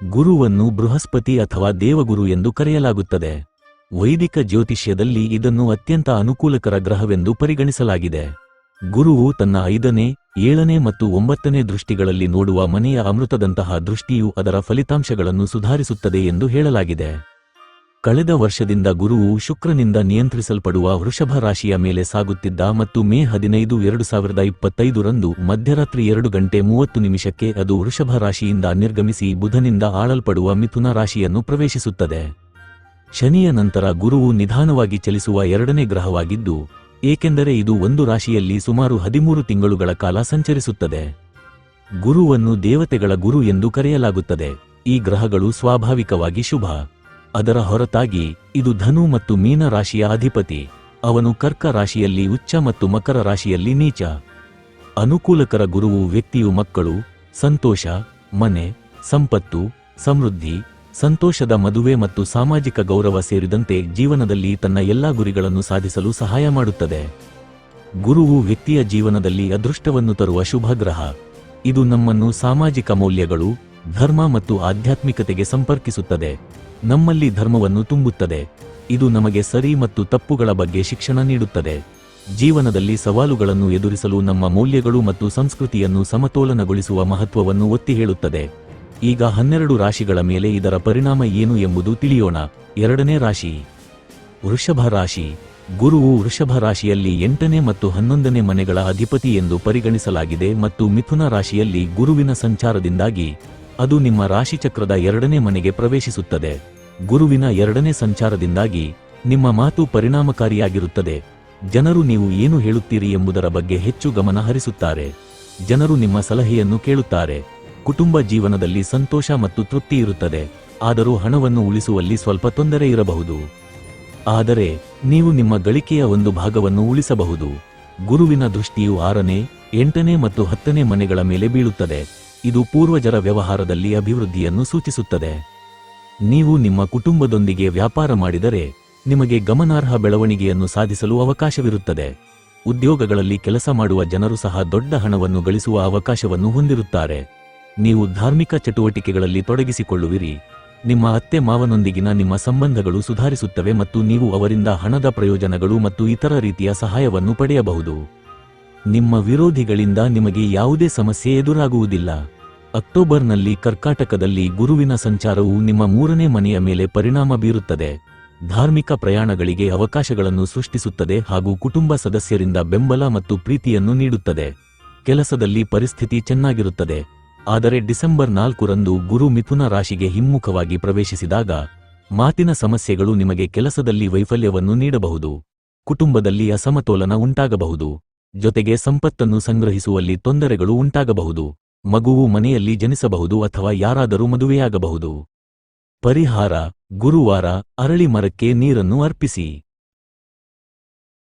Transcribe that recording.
ಗುರುವನ್ನು ಬೃಹಸ್ಪತಿ ಅಥವಾ ದೇವಗುರು ಎಂದು ಕರೆಯಲಾಗುತ್ತದೆ. ವೈದಿಕ ಜ್ಯೋತಿಷ್ಯದಲ್ಲಿ ಇದನ್ನು ಅತ್ಯಂತ ಅನುಕೂಲಕರ ಗ್ರಹವೆಂದು ಪರಿಗಣಿಸಲಾಗಿದೆ. ಗುರುವು ತನ್ನ ಐದನೇ, ಏಳನೇ ಮತ್ತು ಒಂಬತ್ತನೇ ದೃಷ್ಟಿಗಳಲ್ಲಿ ನೋಡುವ ಮನೆಯ ಅಮೃತದಂತಹ ದೃಷ್ಟಿಯು ಅದರ ಫಲಿತಾಂಶಗಳನ್ನು ಸುಧಾರಿಸುತ್ತದೆ ಎಂದು ಹೇಳಲಾಗಿದೆ. ಕಳೆದ ವರ್ಷದಿಂದ ಗುರುವು ಶುಕ್ರನಿಂದ ನಿಯಂತ್ರಿಸಲ್ಪಡುವ ವೃಷಭ ರಾಶಿಯ ಮೇಲೆ ಸಾಗುತ್ತಿದ್ದ ಮತ್ತು ಮೇ ಹದಿನೈದು, ಎರಡು ಸಾವಿರದ ಇಪ್ಪತ್ತೈದರಂದು ಮಧ್ಯರಾತ್ರಿ ಎರಡು ಗಂಟೆ ಮೂವತ್ತು ನಿಮಿಷಕ್ಕೆ ಅದು ವೃಷಭ ರಾಶಿಯಿಂದ ನಿರ್ಗಮಿಸಿ ಬುಧನಿಂದ ಆಳಲ್ಪಡುವ ಮಿಥುನ ರಾಶಿಯನ್ನು ಪ್ರವೇಶಿಸುತ್ತದೆ. ಶನಿಯ ನಂತರ ಗುರುವು ನಿಧಾನವಾಗಿ ಚಲಿಸುವ ಎರಡನೇ ಗ್ರಹವಾಗಿದ್ದು, ಏಕೆಂದರೆ ಇದು ಒಂದು ರಾಶಿಯಲ್ಲಿ ಸುಮಾರು ಹದಿಮೂರು ತಿಂಗಳುಗಳ ಕಾಲ ಸಂಚರಿಸುತ್ತದೆ. ಗುರುವನ್ನು ದೇವತೆಗಳ ಗುರು ಎಂದು ಕರೆಯಲಾಗುತ್ತದೆ. ಈ ಗ್ರಹಗಳು ಸ್ವಾಭಾವಿಕವಾಗಿ ಶುಭ. ಅದರ ಹೊರತಾಗಿ ಇದು ಧನು ಮತ್ತು ಮೀನ ರಾಶಿಯ ಅಧಿಪತಿ. ಅವನು ಕರ್ಕ ರಾಶಿಯಲ್ಲಿ ಉಚ್ಚ ಮತ್ತು ಮಕರ ರಾಶಿಯಲ್ಲಿ ನೀಚ. ಅನುಕೂಲಕರ ಗುರುವು ವ್ಯಕ್ತಿಯು ಮಕ್ಕಳು, ಸಂತೋಷ, ಮನೆ, ಸಂಪತ್ತು, ಸಮೃದ್ಧಿ, ಸಂತೋಷದ ಮದುವೆ ಮತ್ತು ಸಾಮಾಜಿಕ ಗೌರವ ಸೇರಿದಂತೆ ಜೀವನದಲ್ಲಿ ತನ್ನ ಎಲ್ಲಾ ಗುರಿಗಳನ್ನು ಸಾಧಿಸಲು ಸಹಾಯ ಮಾಡುತ್ತದೆ. ಗುರುವು ವ್ಯಕ್ತಿಯ ಜೀವನದಲ್ಲಿ ಅದೃಷ್ಟವನ್ನು ತರುವ ಶುಭಗ್ರಹ ಇದು ನಮ್ಮನ್ನು ಸಾಮಾಜಿಕ ಮೌಲ್ಯಗಳು ಧರ್ಮ ಮತ್ತು ಆಧ್ಯಾತ್ಮಿಕತೆಗೆ ಸಂಪರ್ಕಿಸುತ್ತದೆ. ನಮ್ಮಲ್ಲಿ ಧರ್ಮವನ್ನು ತುಂಬುತ್ತದೆ. ಇದು ನಮಗೆ ಸರಿ ಮತ್ತು ತಪ್ಪುಗಳ ಬಗ್ಗೆ ಶಿಕ್ಷಣ ನೀಡುತ್ತದೆ. ಜೀವನದಲ್ಲಿ ಸವಾಲುಗಳನ್ನು ಎದುರಿಸಲು ನಮ್ಮ ಮೌಲ್ಯಗಳು ಮತ್ತು ಸಂಸ್ಕೃತಿಯನ್ನು ಸಮತೋಲನಗೊಳಿಸುವ ಮಹತ್ವವನ್ನು ಒತ್ತಿ ಹೇಳುತ್ತದೆ. ಈಗ ಹನ್ನೆರಡು ರಾಶಿಗಳ ಮೇಲೆ ಇದರ ಪರಿಣಾಮ ಏನು ಎಂಬುದು ತಿಳಿಯೋಣ. ಎರಡನೇ ರಾಶಿ. ವೃಷಭ ರಾಶಿ. ಗುರುವು ವೃಷಭ ರಾಶಿಯಲ್ಲಿ ಎಂಟನೇ ಮತ್ತು ಹನ್ನೊಂದನೇ ಮನೆಗಳ ಅಧಿಪತಿ ಎಂದು ಪರಿಗಣಿಸಲಾಗಿದೆ ಮತ್ತು ಮಿಥುನ ರಾಶಿಯಲ್ಲಿ ಗುರುವಿನ ಸಂಚಾರದಿಂದಾಗಿ ಅದು ನಿಮ್ಮ ರಾಶಿಚಕ್ರದ ಎರಡನೇ ಮನೆಗೆ ಪ್ರವೇಶಿಸುತ್ತದೆ. ಗುರುವಿನ ಎರಡನೇ ಸಂಚಾರದಿಂದಾಗಿ ನಿಮ್ಮ ಮಾತು ಪರಿಣಾಮಕಾರಿಯಾಗಿರುತ್ತದೆ. ಜನರು ನೀವು ಏನು ಹೇಳುತ್ತೀರಿ ಎಂಬುದರ ಬಗ್ಗೆ ಹೆಚ್ಚು ಗಮನ ಹರಿಸುತ್ತಾರೆ. ಜನರು ನಿಮ್ಮ ಸಲಹೆಯನ್ನು ಕೇಳುತ್ತಾರೆ. ಕುಟುಂಬ ಜೀವನದಲ್ಲಿ ಸಂತೋಷ ಮತ್ತು ತೃಪ್ತಿ ಇರುತ್ತದೆ. ಆದರೂ ಹಣವನ್ನು ಉಳಿಸುವಲ್ಲಿ ಸ್ವಲ್ಪ ತೊಂದರೆ ಇರಬಹುದು. ಆದರೆ ನೀವು ನಿಮ್ಮ ಗಳಿಕೆಯ ಒಂದು ಭಾಗವನ್ನು ಉಳಿಸಬಹುದು. ಗುರುವಿನ ದೃಷ್ಟಿಯು ಆರನೇ, ಎಂಟನೇ ಮತ್ತು ಹತ್ತನೇ ಮನೆಗಳ ಮೇಲೆ ಬೀಳುತ್ತದೆ. ಇದು ಪೂರ್ವಜರ ವ್ಯವಹಾರದಲ್ಲಿ ಅಭಿವೃದ್ಧಿಯನ್ನು ಸೂಚಿಸುತ್ತದೆ. ನೀವು ನಿಮ್ಮ ಕುಟುಂಬದೊಂದಿಗೆ ವ್ಯಾಪಾರ ಮಾಡಿದರೆ, ನಿಮಗೆ ಗಮನಾರ್ಹ ಬೆಳವಣಿಗೆಯನ್ನು ಸಾಧಿಸಲು ಅವಕಾಶವಿರುತ್ತದೆ. ಉದ್ಯೋಗಗಳಲ್ಲಿ ಕೆಲಸ ಮಾಡುವ ಜನರು ಸಹ ದೊಡ್ಡ ಹಣವನ್ನು ಗಳಿಸುವ ಅವಕಾಶವನ್ನು ಹೊಂದಿರುತ್ತಾರೆ. ನೀವು ಧಾರ್ಮಿಕ ಚಟುವಟಿಕೆಗಳಲ್ಲಿ ತೊಡಗಿಸಿಕೊಳ್ಳುವಿರಿ. ನಿಮ್ಮ ಅತ್ತೆ ಮಾವನೊಂದಿಗಿನ ನಿಮ್ಮ ಸಂಬಂಧಗಳು ಸುಧಾರಿಸುತ್ತವೆ ಮತ್ತು ನೀವು ಅವರಿಂದ ಹಣದ ಪ್ರಯೋಜನಗಳು ಮತ್ತು ಇತರ ರೀತಿಯ ಸಹಾಯವನ್ನು ಪಡೆಯಬಹುದು. ನಿಮ್ಮ ವಿರೋಧಿಗಳಿಂದ ನಿಮಗೆ ಯಾವುದೇ ಸಮಸ್ಯೆ ಎದುರಾಗುವುದಿಲ್ಲ. ಅಕ್ಟೋಬರ್ನಲ್ಲಿ ಕರ್ಕಾಟಕದಲ್ಲಿ ಗುರುವಿನ ಸಂಚಾರವು ನಿಮ್ಮ ಮೂರನೇ ಮನೆಯ ಮೇಲೆ ಪರಿಣಾಮ ಬೀರುತ್ತದೆ. ಧಾರ್ಮಿಕ ಪ್ರಯಾಣಗಳಿಗೆ ಅವಕಾಶಗಳನ್ನು ಸೃಷ್ಟಿಸುತ್ತದೆ ಹಾಗೂ ಕುಟುಂಬ ಸದಸ್ಯರಿಂದ ಬೆಂಬಲ ಮತ್ತು ಪ್ರೀತಿಯನ್ನು ನೀಡುತ್ತದೆ. ಕೆಲಸದಲ್ಲಿ ಪರಿಸ್ಥಿತಿ ಚೆನ್ನಾಗಿರುತ್ತದೆ. ಆದರೆ ಡಿಸೆಂಬರ್ ನಾಲ್ಕರಂದು ಗುರು ಮಿಥುನ ರಾಶಿಗೆ ಹಿಮ್ಮುಖವಾಗಿ ಪ್ರವೇಶಿಸಿದಾಗ, ಮಾತಿನ ಸಮಸ್ಯೆಗಳು ನಿಮಗೆ ಕೆಲಸದಲ್ಲಿ ವೈಫಲ್ಯವನ್ನು ನೀಡಬಹುದು. ಕುಟುಂಬದಲ್ಲಿ ಅಸಮತೋಲನ ಉಂಟಾಗಬಹುದು. ಜೊತೆಗೆ ಸಂಪತ್ತನ್ನು ಸಂಗ್ರಹಿಸುವಲ್ಲಿ ತೊಂದರೆಗಳು ಉಂಟಾಗಬಹುದು. ಮಗುವು ಮನೆಯಲ್ಲಿ ಜನಿಸಬಹುದು ಅಥವಾ ಯಾರಾದರೂ ಮದುವೆಯಾಗಬಹುದು. ಪರಿಹಾರ ಗುರುವಾರ ಅರಳಿ ಮರಕ್ಕೆ ನೀರನ್ನು ಅರ್ಪಿಸಿ.